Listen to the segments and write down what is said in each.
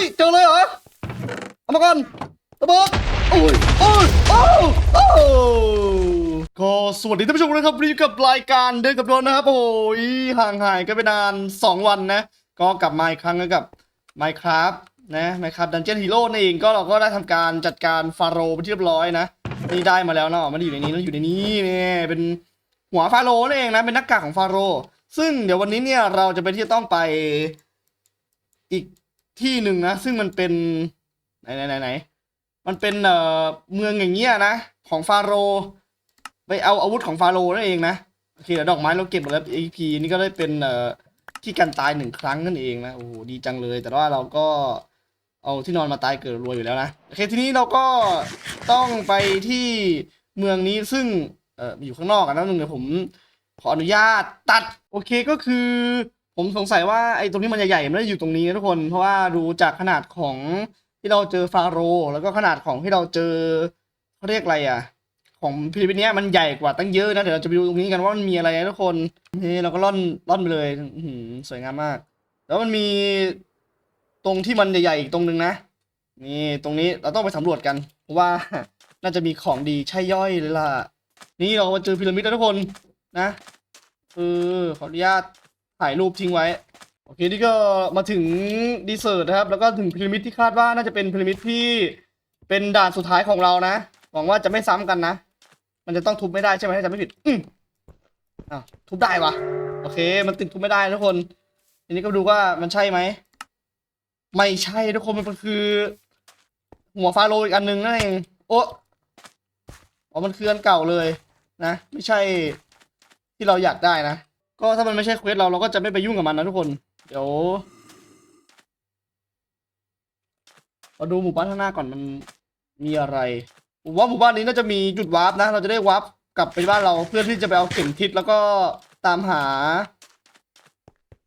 ยเจอเลยเหรอ เอามาก่อนระเบิดโอ้ยโอ้ยโอ้ยโอ้ยก็สวัสดีท่านผู้ชมนะครับวันนี้อยู่กับรายการเดินกับโดนนะครับ โอ้ยห่างหายกันไปนาน 2 วันนะ ก็กลับมาอีกครั้งกับ Minecraft นะ Minecraft Dungeon Hero นั่นเองก็เราก็ได้ทำการจัดการฟาโรห์ไปนที่เรียบร้อยนะ นี่ได้มาแล้วเนาะมันอยู่ในนี้แล้วอยู่ในนี้เนี่ยเป็นหัวฟาโรห์นั่นเองนะ เป็นหน้ากากของฟาโรห์ซึ่งเดี๋ยววันนี้เนี่ยเราจะไปที่จะต้องไปอีก ที่หนึ่งนะ ซึ่งมันเป็นไหนไหนไหนไหนมันเป็นเอ่อเมืองอย่างเงี้ยนะ ของฟาโรไปเอาอาวุธของฟาโรนั่นเองนะโอเคเดี๋ยวดอกไม้เราเก็บหมดแล้ว EP นี่ก็ได้เป็นเอ่อที่กันตายหนึ่งครั้งนั่นเองนะโอ้โหดีจังเลย แต่ว่าเราก็เอาที่นอนมาตายเกิดรวยอยู่แล้วนะโอเคทีนี้เราก็ต้องไปที่เมืองนี้ซึ่งเอ่ออยู่ข้างนอกกันนะนึงเดี๋ยวผมขออนุญาตตัดโอเคก็คือ ผมสงสัยว่าไอ้ตรงนี้มันใหญ่ๆมันไม่ได้อยู่ตรงนี้นะทุกคน เพราะว่าดูจากขนาดของที่เราเจอฟาโรห์แล้วก็ขนาดของที่เราเจอเขาเรียกอะไรอะ ของพีระมิดเนี้ยมันใหญ่กว่าตั้งเยอะนะเดี๋ยวเราจะไปดูตรงนี้กันว่ามันมีอะไรนะทุกคนนี่เราก็ล่อนล่อนไปเลยอื้อหือสวยงามมาก แล้วมันมีตรงที่มันใหญ่ๆอีกตรงนึงนะนี่ตรงนี้เราต้องไปสำรวจกันว่าน่าจะมีของดีใช่ย่อยเลยล่ะ นี่เรามาเจอพีระมิดแล้วทุกคนนะเออขออนุญาต ถ่ายรูปทิ้งไว้ โอเค นี่ก็มาถึงดีเซอร์นะครับ แล้วก็ถึงพีระมิดที่คาดว่าน่าจะเป็นพีระมิดที่เป็นด่านสุดท้ายของเรานะ หวังว่าจะไม่ซ้ำกันนะ มันจะต้องทุบไม่ได้ใช่ไหมถ้าจำไม่ผิด อืมอ้าวทุบได้วะโอเค มันติดทุบไม่ได้ทุกคน ทีนี้ก็ดูว่ามันใช่ไหม ไม่ใช่ทุกคน มันคือ หัวฟาโรห์อีกอันหนึงนั่นเอง โอ้อ๋อ มันคืออันเก่าเลยนะ ไม่ใช่ที่เราอยากได้นะ ก็ถ้ามันไม่ใช่เควสเราเราก็จะไม่ไปยุ่งกับมันนะทุกคน เดี๋ยวมาดูหมู่บ้านข้างหน้าก่อนมันมีอะไรผมว่าหมู่บ้านนี้น่าจะมีจุดวาร์ปนะ เราจะได้วาร์ปกลับไปบ้านเราเพื่อที่จะไปเอาเข็มทิศแล้วก็ตามหา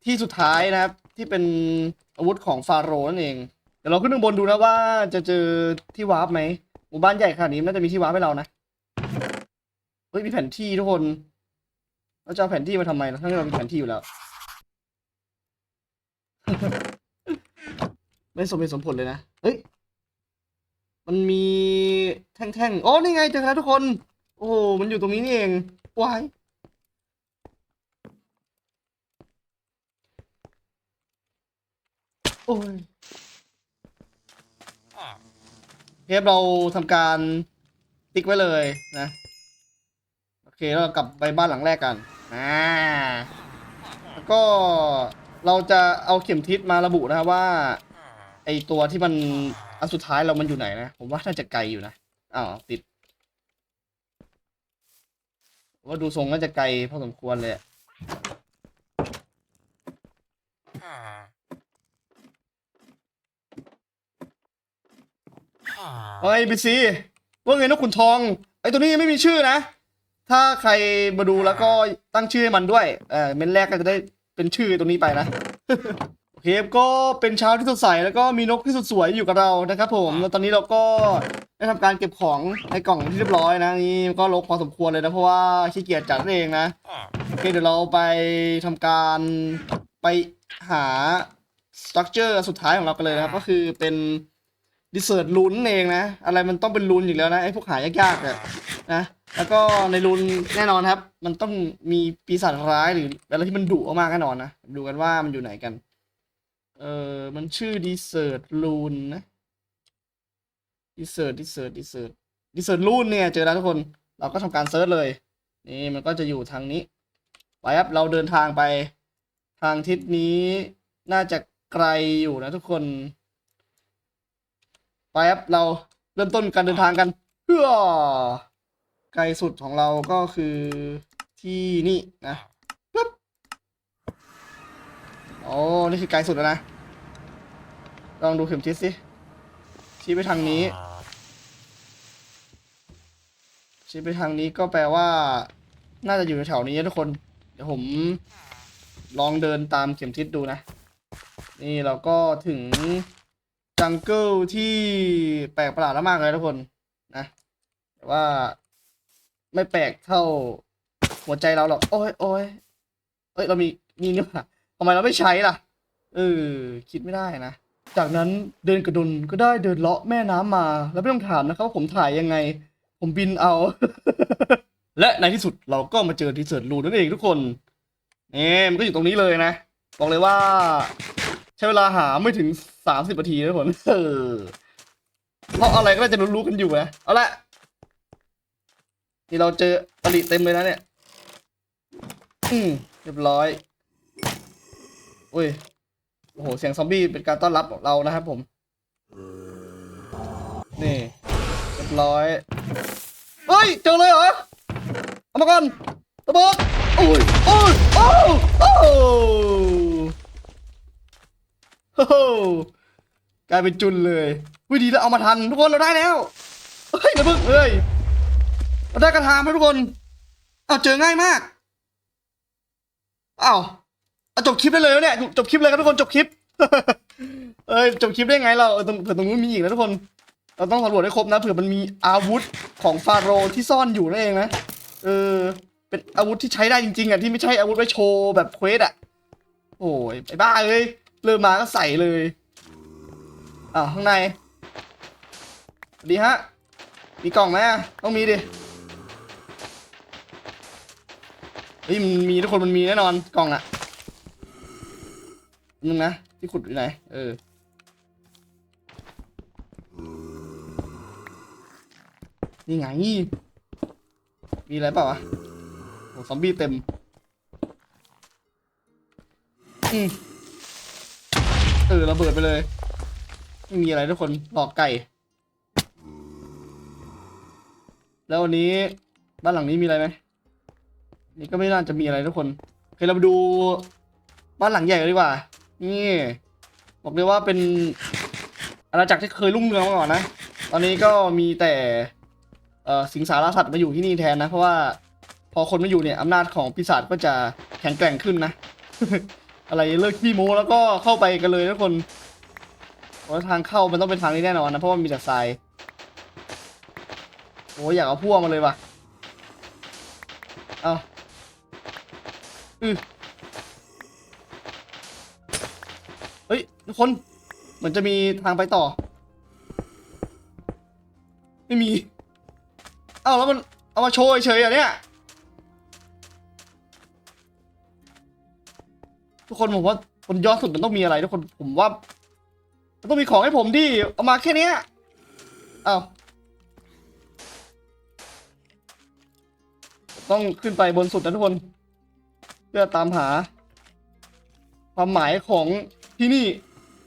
ที่สุดท้ายนะครับ ที่เป็นอาวุธของฟาโรห์นั่นเอง เดี๋ยวเราขึ้นข้างบนดูนะว่าจะเจอที่วาร์ปไหมหมู่บ้านใหญ่ขนาดนี้น่าจะมีที่วาร์ปให้เรานะเฮ้ยมีแผนที่ทุกคน เราจะเอาแผนที่มาทำไมล่ะทั้งที่เรามีแผนที่อยู่แล้ว ไม่สมเหตุสมผลเลยนะ เฮ้ย มันมีแท่งๆอ๋อนี่ไงเจอแล้วทุกคน โอ้โห มันอยู่ตรงนี้นี่เองว้ายโอ้ยเทปเราทำการติ๊กไว้เลยนะ เคแล้วเรากลับไปบ้านหลังแรกกันอ่าแล้วก็เราจะเอาเข็มทิศมาระบุนะครับว่า ไอตัวที่มันอันสุดท้ายเรามันอยู่ไหนนะ ผมว่าน่าจะไกลอยู่นะอ้าวติดผมว่าดูทรงน่าจะไกลพอสมควรเลยอะเฮ้ยบีซีว่าไงนกขุนทอง ไอตัวนี้ยังไม่มีชื่อนะ ถ้าใครมาดูแล้วก็ตั้งชื่อให้มันด้วย เออเมนแรกก็จะได้เป็นชื่อตรงนี้ไปนะ โอเคก็เป็นเช้าที่สดใสแล้วก็มีนกที่สดสวยอยู่กับเรานะครับผมแล้วตอนนี้เราก็ได้ทำการเก็บของในกล่องที่เรียบร้อยนะนี่ก็ลกพอสมควรเลยนะเพราะว่าขี้เกียจจัดเองนะโอเคเดี๋ยวเราไปทำการไปหาสตรัคเจอร์สุดท้ายของเรากันเลยนะครับก็คือเป็นดิเซอร์ตลูนเองนะ อะไรมันต้องเป็นลูนอยู่แล้วนะไอ้พวกหายากๆอะนะ แล้วก็ในรูนแน่นอนครับ มันต้องมีปีศาจร้ายหรืออะไรที่มันดุมากๆแน่นอนนะ ดูกันว่ามันอยู่ไหนกัน เออมันชื่อดีเซอร์ตลูนนะดีเซอร์ดีเซอร์ดีเซอร์ดีเซอร์ลูนเนี่ยเจอแล้วทุกคน เราก็ทำการเซิร์ชเลย นี่มันก็จะอยู่ทางนี้ ไปครับ เราเดินทางไป ทางทิศนี้น่าจะไกลอยู่นะทุกคน ไปครับ เราเริ่มต้นการเดินทางกันเพื่อ ไกลสุดของเราก็คือที่นี่นะปึ๊บโอ้นี่คือไกลสุดแล้วนะ ลองดูเข็มทิศสิ ชี้ไปทางนี้ ชี้ไปทางนี้ก็แปลว่า น่าจะอยู่แถวนี้นะทุกคน เดี๋ยวผม ลองเดินตามเข็มทิศดูนะ นี่เราก็ถึงจังเกิลที่แปลกประหลาดมากเลยทุกคนนะ แต่ว่า ไม่แปลกเท่า หัวใจเราหรอกโอ้ยโอ้ยเอ้ยเรามีนี่นี่หว่าทำไมเราไม่ใช้ล่ะเออคิดไม่ได้นะ จากนั้นเดินกระดุนก็ได้เดินเลาะแม่น้ำมา แล้วไม่ต้องถามนะครับว่าผมถ่ายยังไง ผมบินเอา และในที่สุดเราก็มาเจอทีเซิร์ตรูนั่นเองทุกคนนี่มันก็อยู่ตรงนี้เลยนะ บอกเลยว่า ใช้เวลาหาไม่ถึงสามสิบนาทีนะทุกคนเออเพราะอะไรก็น่าจะรู้ๆกันอยู่นะเอาละ นี่เราเจออริเต็มเลยนะเนี่ย อืมเรียบร้อยอุ้ย โอ้โห เสียงซอมบี้เป็นการต้อนรับเรานะครับผม นี่เรียบร้อย เฮ้ย เจอเลยเหรอ เอามาก่อนตะเบิกโอ้ยโอ้ยโอ้ยโอ้ยโอ้โหกลายเป็นจุนเลยวิดีแล้วเอามาทัน ทุกคนเราได้แล้ว เฮ้ยอย่าเพิ่งเอ้ย ได้กระทามแล้วทุกคนเอาเจอง่ายมากอ้าวเอาจบคลิปได้เลยวเนี่ยจบคลิปเลยครับทุกคนจบคลิป เอ้ยจบคลิปได้ไงเราเออตรงเผื่อตรงนู้นมีอีกนะทุกคน เราต้องสำรวจให้ครบนะเผื่อมันมีอาวุธของฟาโรห์ที่ซ่อนอยู่นั่นเองนะเออ เป็นอาวุธที่ใช้ได้จริงๆอะที่ไม่ใช่อาวุธไว้โชว์แบบเควสอะโอ้ยไอ้บ้าเลยเริ่มมาก็ใส่เลยอ่าข้างในดีฮะมีกล่องไหมอะต้องมีดิ ฮ้ยมันมีทุกคนมันมีแน่นอนกล่องอะนึงนะที่ขุดอยู่ไหน เออ นี่ไงมีอะไรเปล่าวะโหซอมบี้เต็ม อืมเออระเบิดไปเลย ไม่มีอะไรทุกคนหลอกไก่ แล้ววันนี้ บ้านหลังนี้มีอะไรไหม นี่ก็ไม่น่าจะมีอะไรทุกคนโอเคเรามาดูบ้านหลังใหญ่กันดีกว่า นี่บอกเลยว่าเป็นอาณาจักรที่เคยรุ่งเรืองมาก่อนนะ ตอนนี้ก็มีแต่สิงสารสัตว์มาอยู่ที่นี่แทนนะ เพราะว่าพอคนมาอยู่เนี่ยอำนาจของปีศาจก็จะแข็งแกร่งขึ้นนะ อะไรเลิกขี้โม้แล้วก็เข้าไปกันเลยทุกคนเพราะทางเข้ามันต้องเป็นทางนี้แน่นอนนะ เพราะว่ามีแต่ทรายโอ้ยอยากเอาพวกมาเลยว่ะ เอา อือเฮ้ย ทุกคน เหมือนจะมีทางไปต่อ ไม่มี เอ้าแล้วมัน เอามาโชว์เฉยๆอะเนี่ย ทุกคนผมว่าบนยอดสุดมันต้องมีอะไรทุกคนผมว่า มันต้องมีของให้ผมดิเอามาแค่เนี้ยเอ้าต้องขึ้นไปบนสุดนะทุกคน เพื่อตามหา ความหมายของที่นี่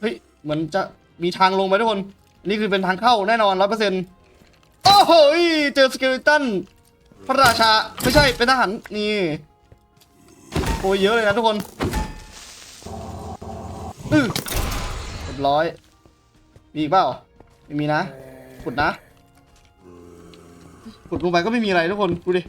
เฮ้ย เหมือนจะมีทางลงไปทุกคนนนี้คือเป็นทางเข้าแน่นอนร้อยเปอร์เซ็นต์โอ้โหเจอสเกลตันพระราชา ไม่ใช่ เป็นทหาร นี่โอ้ยเยอะเลยนะทุกคนอือเรียบร้อย มีอีกเปล่า ไม่มีนะ ขุดนะ ขุดลงไปก็ไม่มีอะไรทุกคน ดูดิ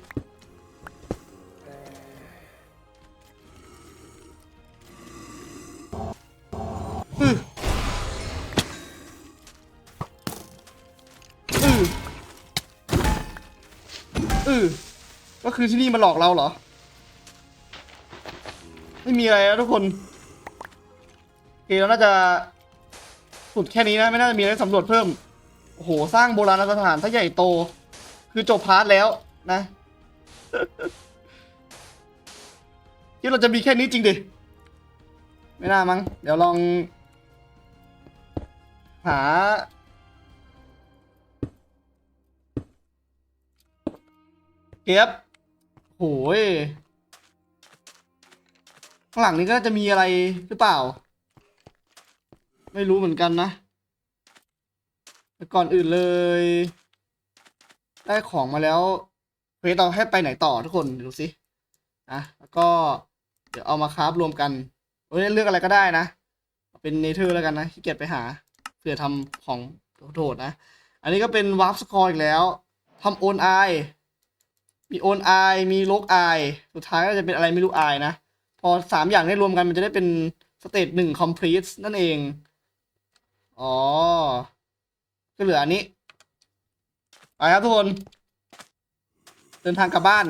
ออก็คือที่นี่มาหลอกเราเหรอ ไม่มีอะไรแล้วทุกคนโอเคเราน่าจะสุดแค่นี้นะไม่น่าจะมีอะไรสำรวจเพิ่ม โอ้โห สร้างโบราณสถานถ้าใหญ่โต คือจบพาร์ทแล้วนะคิดเราจะมีแค่นี้จริงดิ ไม่น่ามั้ง เดี๋ยวลอง หา เก็บโหยข้างหลังนี้ก็น่าจะมีอะไรหรือเปล่า ไม่รู้เหมือนกันนะก่อนอื่นเลย ได้ของมาแล้วเควสเราให้ไปไหนต่อทุกคนดูสินะแล้วก็เดี๋ยวเอามาคราฟรวมกันเอ้ยเลือกอะไรก็ได้นะ เป็นเนเธอร์แล้วกันนะขี้เกียจไปหาเพื่อทำของโดดนะ อันนี้ก็เป็นวาร์ปสกอร์อีกแล้วทำโอนไอ มีโอนไอมีลกไอสุดท้ายก็จะเป็นอะไรไม่รู้ไอนะ พอสามอย่างนี้รวมกันมันจะได้เป็นสเตจหนึ่ง complete นั่นเอง อ๋อ ก็เหลืออันนี้ ไปครับทุกคน เดินทางกลับบ้าน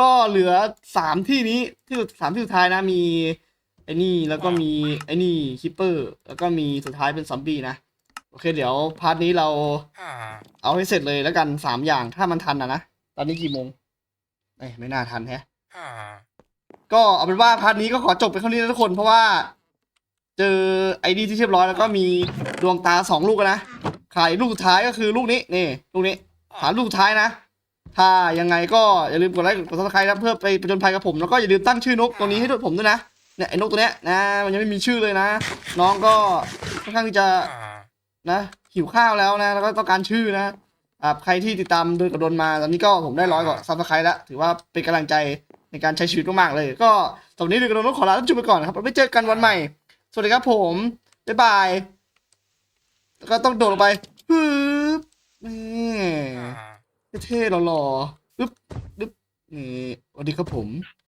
ก็เหลือสามที่นี้ที่สุดสามที่สุดท้ายนะ มีไอ้นี่แล้วก็มีไอ้นี่คิปเปอร์ แล้วก็มีสุดท้ายเป็นซอมบี้นะ โอเค เดี๋ยวพาร์ทนี้เราเอาให้เสร็จเลยแล้วกันสามอย่างถ้ามันทันนะนะ ตอนนี้กี่โมงเอ้ยไม่น่าทันแฮะ ก็เอาเป็นว่าพาร์ทนี้ก็ขอจบไปเท่านี้นะทุกคนเพราะว่า เจอไอ้นี่ที่เรียบร้อยแล้วก็มีดวงตาสองลูกแล้วนะขายลูกสุดท้ายก็คือลูกนี้นี่ลูกนี้หาลูกสุดท้ายนะ ถ้ายังไงก็อย่าลืมกดไลค์กดซับสไครต์นะเพื่อไปประจนภัยกับผมแล้วก็อย่าลืมตั้งชื่อนกตัวนี้ให้ด้วยผมด้วยนะเนี่ยไอ้นกตัวเนี้ยนะมันยังไม่มีชื่อเลยนะ น้องก็ค่อนข้างที่จะนะหิวข้าวแล้วนะ แล้วก็ต้องการชื่อนะ อ่าใครที่ติดตามโดยกระโดนมาตอนนี้ก็ผมได้ร้อยกว่าซับสไครต์แล้ว ถือว่าเป็นกำลังใจในการใช้ชีวิตมากๆเลย ก็สำหรับวันนี้โดยกระโดนต้องขอลาท่านผู้ชมไปก่อนนะครับเราไปเจอกันวันใหม่ สวัสดีครับผม บ๊ายบายแล้วก็ต้องโดดลงไปปึ๊บนี่เท่ๆหล่อๆปึ๊บปึ๊บนี่สวัสดีครับผม